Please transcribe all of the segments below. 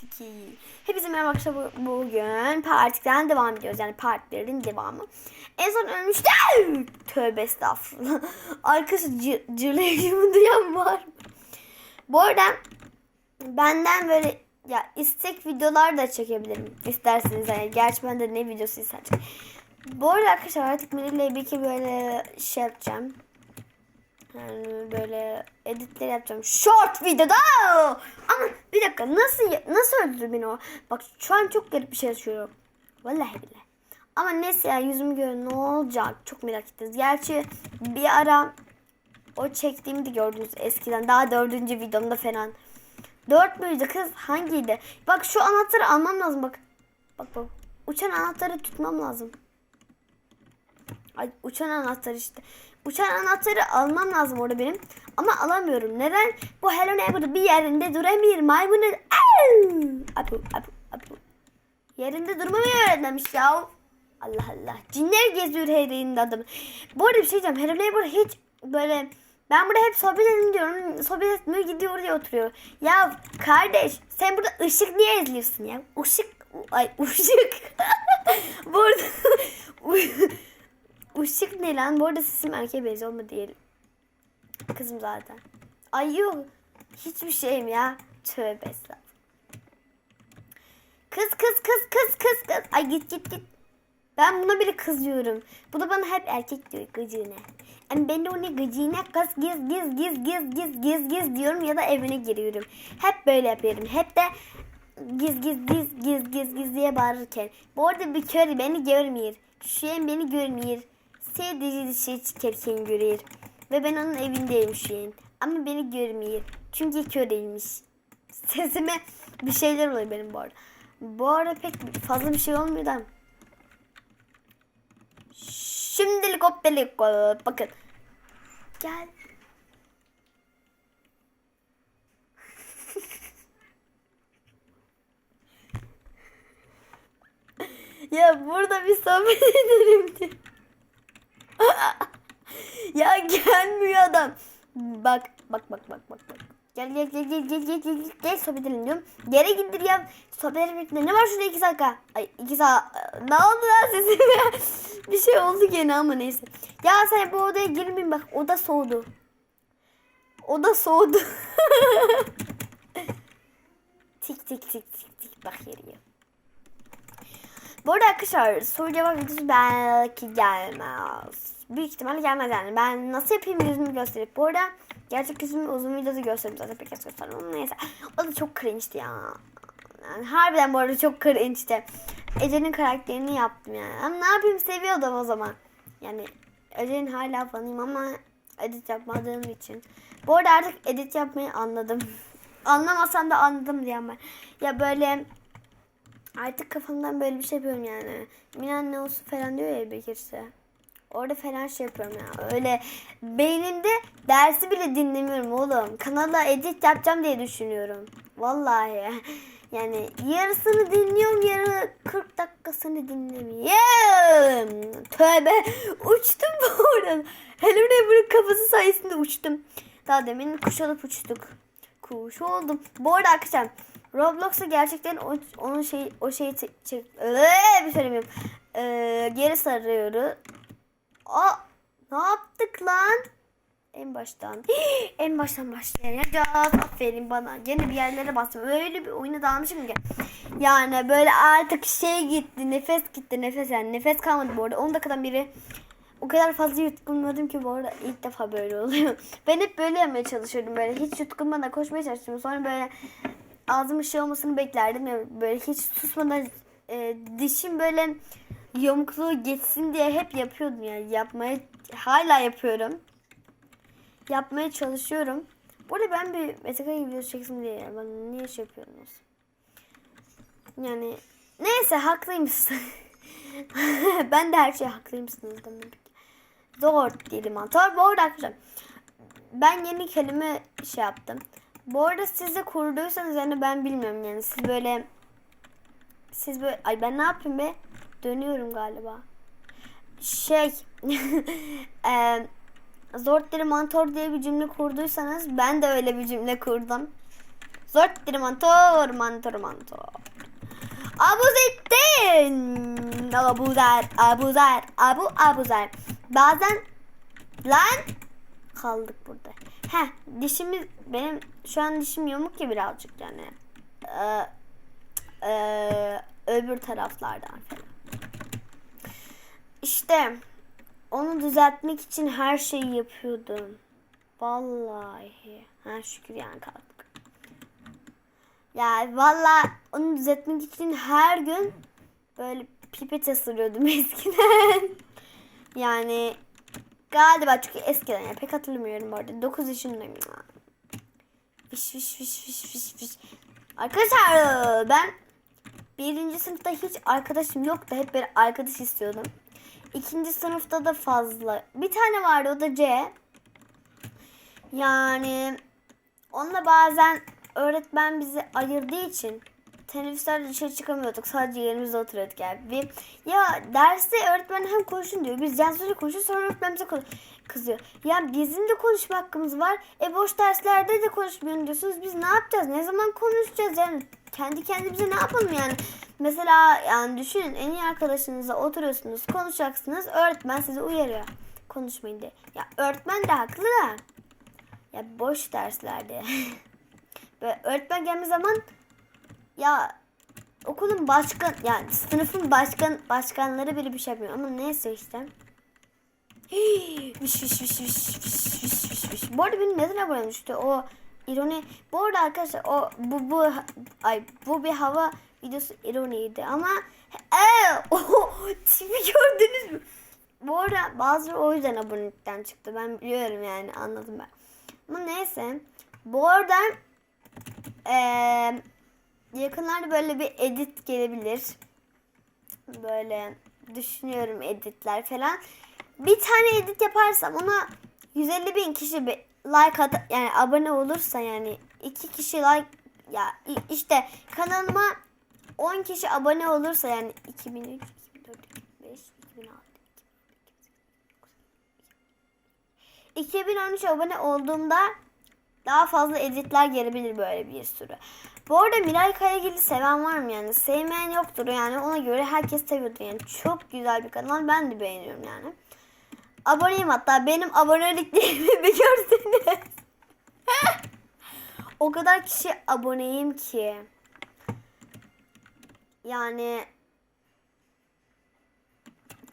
Siki. Hepinize merhaba arkadaşlar. Bu- Bugün partiden devam ediyoruz. Yani partilerin devamı. En son ölmüştüm. Tövbe estağfurullah. Arkası cır, cırlayışımı duyan var? Bu arada benden böyle ya istek videolar da çekebilirim. İsterseniz yani. Gerçi ben de ne videosu isterseniz. Bu arada arkadaşlar artık Melih'le bir iki böyle şey yapacağım. Yani böyle editler yapacağım. Short videoda. Ama bir dakika nasıl nasıl öldürdü beni o? Bak şu an çok garip bir şey yaşıyorum. Vallahi billahi. Ama neyse ya yüzümü görün ne olacak çok merak ettiniz. Gerçi bir ara o çektiğimi de gördünüz eskiden. Daha dördüncü videomda falan. Dört müydü kız? Hangiydi? Bak şu anahtarı almam lazım bak. Bak bak. Uçan anahtarı tutmam lazım. Ay, uçan anahtar işte. Uçan anahtarı almam lazım orada benim. Ama alamıyorum. Neden? Bu Hello Neighbor'da bir yerinde duramıyor. Maymunu... Apu, apu, apu. Yerinde durmamayı öğrenmemiş ya. Allah Allah. Cinler geziyor her yerinde adam. Bu arada bir şey diyeceğim. Hello Neighbor hiç böyle... Ben burada hep sohbet edin diyorum. Sohbet etmiyor gidiyor oraya oturuyor. Ya kardeş sen burada ışık niye izliyorsun ya? Işık... Ay ışık. bu arada... Işık ne lan? Bu arada sesim erkeğe benziyor mu diyelim. Kızım zaten. Ay yok. Hiçbir şeyim ya. Tövbe estağfurullah. Kız kız kız kız kız kız. Ay git git git. Ben buna bile kızıyorum. Bu da bana hep erkek diyor gıcığına. Yani ben de ona gıcığına kız giz giz giz giz giz giz giz diyorum ya da evine giriyorum. Hep böyle yapıyorum. Hep de giz giz giz giz giz giz diye bağırırken. Bu arada bir kör beni görmüyor. Şu an beni görmüyor. Sadece dışarı çıkarken görüyor. Ve ben onun evindeyim şu an. Ama beni görmüyor. Çünkü köreymiş. Sesime bir şeyler oluyor benim bu arada. Bu arada pek fazla bir şey olmuyor da. Şimdilik hop. Bakın. Gel. ya burada bir sohbet ederim diye. ya gelmiyor adam. Bak bak bak bak bak. bak. Gel gel gel gel gel gel gel gel sohbet edelim diyorum. Geri gittir ya. Sohbet etmekte ne var şurada iki dakika? Ay iki saat. Ne oldu lan sesime? bir şey oldu gene ama neyse. Ya sen bu odaya girmeyin bak. Oda soğudu. Oda soğudu. tik tik tik tik tik bak yeriye. Bu arada arkadaşlar soru cevap videosu belki gelmez. Büyük ihtimalle gelmez yani. Ben nasıl yapayım yüzümü gösterip. Bu arada gerçek yüzümü uzun videoda göstereyim zaten pek az gösterdim ama neyse. O da çok cringe'ti ya. Yani harbiden bu arada çok cringe'ti. Ece'nin karakterini yaptım yani. Ama ne yapayım seviyordum o zaman. Yani Ece'nin hala fanıyım ama edit yapmadığım için. Bu arada artık edit yapmayı anladım. Anlamasam da anladım diyen ben. Ya böyle Artık kafamdan böyle bir şey yapıyorum yani. Minan ne olsun falan diyor ya Bekir işte. Orada falan şey yapıyorum ya. Öyle beynimde dersi bile dinlemiyorum oğlum. Kanala edit yapacağım diye düşünüyorum. Vallahi. Yani yarısını dinliyorum, yarı 40 dakikasını dinlemiyorum. Tövbe. Uçtum bu arada. Hello Neighbor'ın kafası sayesinde uçtum. Daha demin kuş olup uçtuk. Kuş oldum. Bu arada arkadaşlar Roblox'a gerçekten o, onun şey o şeyi çek Öyle bir söylemiyorum. Ee, geri sarıyoruz. Aa, ne yaptık lan? En baştan. en baştan başlayacağız. Aferin bana. Gene bir yerlere bastım. Öyle bir oyuna dalmışım ki. Yani böyle artık şey gitti. Nefes gitti. Nefes yani. Nefes kalmadı bu arada. 10 dakikadan biri o kadar fazla yutkunmadım ki bu arada ilk defa böyle oluyor. Ben hep böyle yapmaya çalışıyordum. Böyle hiç yutkunmadan koşmaya çalıştım. Sonra böyle ağzımın şey olmasını beklerdim. ya Böyle hiç susmadan e, dişim böyle yamukluğu geçsin diye hep yapıyordum yani. Yapmaya hala yapıyorum. Yapmaya çalışıyorum. Bu arada ben bir Metakaya videosu çeksin diye yani. Bana niye şey yapıyorsunuz? Yani neyse haklıymışsın. ben de her şeye haklıymışsınız demek. Zor diyelim mantar. Bu arada arkadaşlar ben yeni kelime şey yaptım. Bu arada siz de kurduysanız yani ben bilmiyorum yani siz böyle siz böyle ay ben ne yapayım be dönüyorum galiba şey e, Zortleri mantor diye bir cümle kurduysanız ben de öyle bir cümle kurdum. Zorttir mantor mantor mantor. Abuzettin. Abuzer, abuzer, abu abuzer. Bazen lan kaldık burada. Heh dişimiz benim şu an dişim yamuk ya birazcık yani. Ee, ee, öbür taraflardan falan. İşte onu düzeltmek için her şeyi yapıyordum. Vallahi. Ha şükür yani kaldık. Ya vallahi onu düzeltmek için her gün böyle pipet ısırıyordum eskiden. yani galiba çünkü eskiden ya pek hatırlamıyorum bu arada. 9 yaşındayım. Fiş fiş fiş fiş fiş fiş. Arkadaşlar ben birinci sınıfta hiç arkadaşım yoktu. Hep böyle arkadaş istiyordum. İkinci sınıfta da fazla. Bir tane vardı o da C. Yani onunla bazen öğretmen bizi ayırdığı için teneffüslerde dışarı çıkamıyorduk. Sadece yerimizde oturuyorduk yani. Bir, ya derste öğretmen hem konuşun diyor. Biz Cansu'yla konuşuyoruz sonra öğretmen bize kızıyor. Ya bizim de konuşma hakkımız var. E boş derslerde de konuşmuyorsun diyorsunuz. Biz ne yapacağız? Ne zaman konuşacağız? Yani kendi kendimize ne yapalım yani? Mesela yani düşünün en iyi arkadaşınızla oturuyorsunuz, konuşacaksınız. Öğretmen sizi uyarıyor. Konuşmayın diye. Ya öğretmen de haklı da. Ya boş derslerde. Böyle öğretmen gelme zaman ya okulun başkan yani sınıfın başkan başkanları bile bir şey yapmıyor ama neyse işte. Viş viş viş viş viş viş viş. Bu arada benim neden abone olmuştu o ironi. Bu arada arkadaşlar o bu bu ay bu bir hava videosu ironiydi ama ee, o tipi gördünüz mü? Bu arada bazıları o yüzden abonelikten çıktı. Ben biliyorum yani anladım ben. Ama neyse. Bu arada eee yakınlarda böyle bir edit gelebilir. Böyle düşünüyorum editler falan. Bir tane edit yaparsam ona 150 bin kişi bir like at yani abone olursa yani iki kişi like ya işte kanalıma 10 kişi abone olursa yani 2003, 2004, 2005, 2006, 2013 abone olduğumda daha fazla editler gelebilir böyle bir sürü. Bu arada Miray Karagil'i seven var mı yani? Sevmeyen yoktur yani ona göre herkes seviyordur yani. Çok güzel bir kanal ben de beğeniyorum yani. Aboneyim hatta benim aboneliklerimi bir görseniz. o kadar kişi aboneyim ki. Yani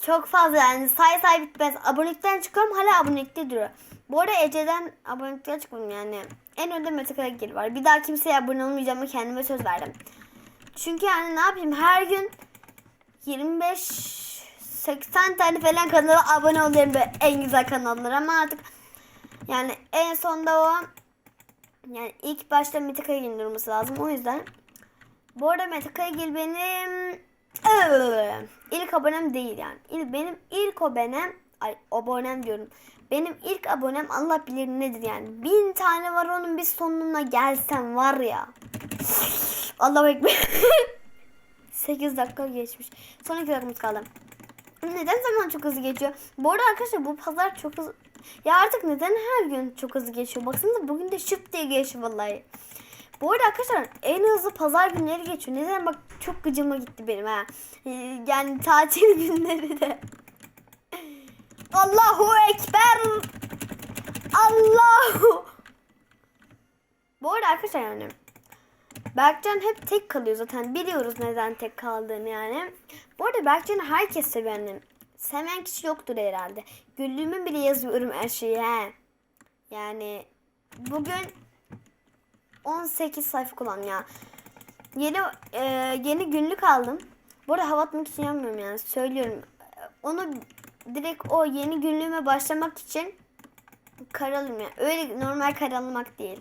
çok fazla yani say say bitmez. Abonelikten çıkıyorum hala abonelikte duruyor. Bu arada Ece'den abonelikten çıkmadım yani. En önde Mete Karagil var. Bir daha kimseye abone olmayacağımı kendime söz verdim. Çünkü yani ne yapayım her gün 25 80 tane falan kanala abone oluyorum böyle en güzel kanallara ama artık yani en sonda o yani ilk başta Mete Karagil'in durması lazım o yüzden bu arada Mete Karagil benim ilk abonem değil yani. İl- Benim ilk abonem ay abonem diyorum. Benim ilk abonem Allah bilir nedir yani. Bin tane var onun bir sonuna gelsem var ya. Allah ekber. 8 dakika geçmiş. Son 2 dakikamız kaldı. Neden zaman çok hızlı geçiyor? Bu arada arkadaşlar bu pazar çok hızlı. Ya artık neden her gün çok hızlı geçiyor? Baksanıza bugün de şıp diye geçiyor vallahi. Bu arada arkadaşlar en hızlı pazar günleri geçiyor. Neden bak çok gıcıma gitti benim ha. Ee, Yani tatil günleri de. Allahu Ekber. Allahu. Bu arada arkadaşlar yani. Berkcan hep tek kalıyor zaten. Biliyoruz neden tek kaldığını yani. Bu arada Berkcan'ı herkes seviyor annem. Sevmeyen kişi yoktur herhalde. Güllüğümün bile yazıyorum her şeyi he. Yani bugün 18 sayfa kullan ya. Yeni e, yeni günlük aldım. Bu arada hava atmak için yapmıyorum yani söylüyorum. Onu direkt o yeni günlüğüme başlamak için karalım yani. Öyle normal karalamak değil.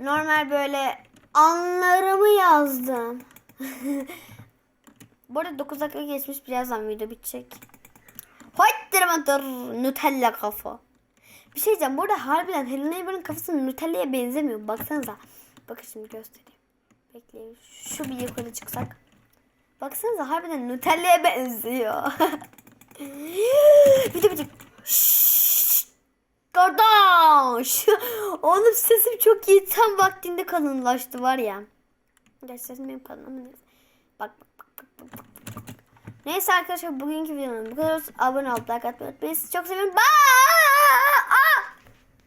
Normal böyle anlarımı yazdım. Bu arada 9 dakika geçmiş birazdan video bitecek. Hoyttırmadır Nutella kafa. Bir şey diyeceğim. Bu arada harbiden Helena Neighbor'ın kafası Nutella'ya benzemiyor. Baksanıza. Bakın şimdi göstereyim. Bekleyin. Şu bir yukarı çıksak. Baksanıza harbiden Nutella'ya benziyor. bir de bir de. Kardeş. Oğlum sesim çok iyi. Tam vaktinde kalınlaştı var ya. Gerçi sesim benim kalın ama neyse. Bak bak bak bak bak. Neyse arkadaşlar bugünkü videonun bu kadar. Abone olup like atmayı unutmayın. Sizi çok seviyorum. Bye.